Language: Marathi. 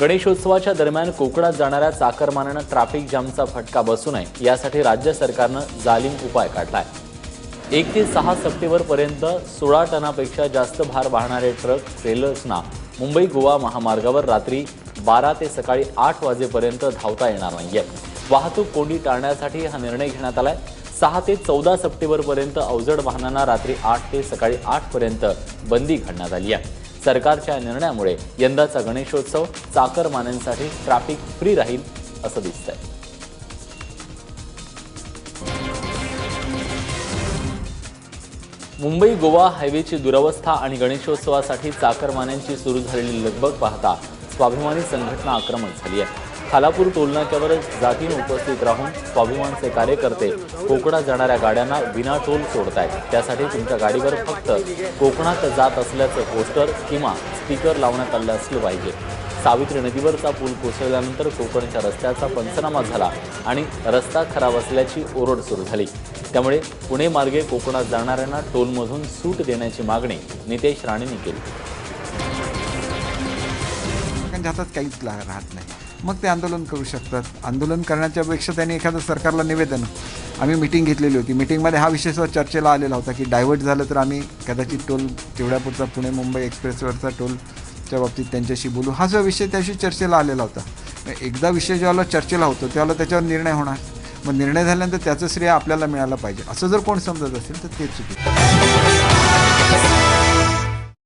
गणेशोत्सवाच्या दरम्यान कोकणात जाणाऱ्या चाकरमानानं ट्रॅफिक जामचा फटका बसू नये यासाठी राज्य सरकारनं जालीम उपाय काढलाय. एक ते सहा सप्टेंबरपर्यंत सोळा टनापेक्षा जास्त भार वाहणारे ट्रक ट्रेलर्सना मुंबई गोवा महामार्गावर रात्री बारा ते सकाळी आठ वाजेपर्यंत धावता येणार नाहीये. वाहतूक कोंडी टाळण्यासाठी हा निर्णय घेण्यात आलाय. सहा ते चौदा सप्टेंबरपर्यंत अवजड वाहनांना रात्री आठ ते सकाळी आठपर्यंत बंदी घालण्यात आली आहे. सरकारच्या या निर्णयामुळे यंदाचा गणेशोत्सव चाकरमान्यांसाठी ट्रॅफिक फ्री राहील असं दिसतंय. मुंबई गोवा हायवेची दुरवस्था आणि गणेशोत्सवासाठी चाकरमान्यांची सुरू झालेली लगबग पाहता स्वाभिमानी संघटना आक्रमक झाली आहे. खालापूर टोलनाक्यावर जातीनं उपस्थित राहून स्वाभिमानचे कार्यकर्ते कोकणात जाणाऱ्या गाड्यांना विना टोल सोडतायत. त्यासाठी तुमच्या गाडीवर फक्त कोकणात जात असल्याचं पोस्टर किंवा स्टिकर लावण्यात आलं असलं पाहिजे. सावित्री नदीवरचा पूल कोसळल्यानंतर कोकणच्या रस्त्याचा पंचनामा झाला आणि रस्ता खराब असल्याची ओरड सुरू झाली. त्यामुळे पुणे मार्गे कोकणात जाणाऱ्यांना टोलमधून सूट देण्याची मागणी नितेश राणेंनी केली. लोकांच्या काहीच राहत नाही. मग ते आंदोलन करू शकतात. आंदोलन करण्याच्यापेक्षा त्यांनी एखादं सरकारला निवेदन. आम्ही मिटिंग घेतलेली होती. मिटिंगमध्ये हा विषय सुद्धा चर्चेला आलेला होता की डायव्हर्ट झालं तर आम्ही कदाचित टोल तेवढ्यापुरचा पुणे मुंबई एक्सप्रेसवरचा टोलच्या बाबतीत त्यांच्याशी बोलू. हा जो विषय त्याशी चर्चेला आलेला होता. मग एकदा विषय ज्यावेळेला चर्चेला होतो त्यावेळेला त्याच्यावर निर्णय होणार. मग निर्णय झाल्यानंतर त्याचं श्रेय आपल्याला मिळालं पाहिजे. असं जर कोण समजत असेल तर ते चुकीचं.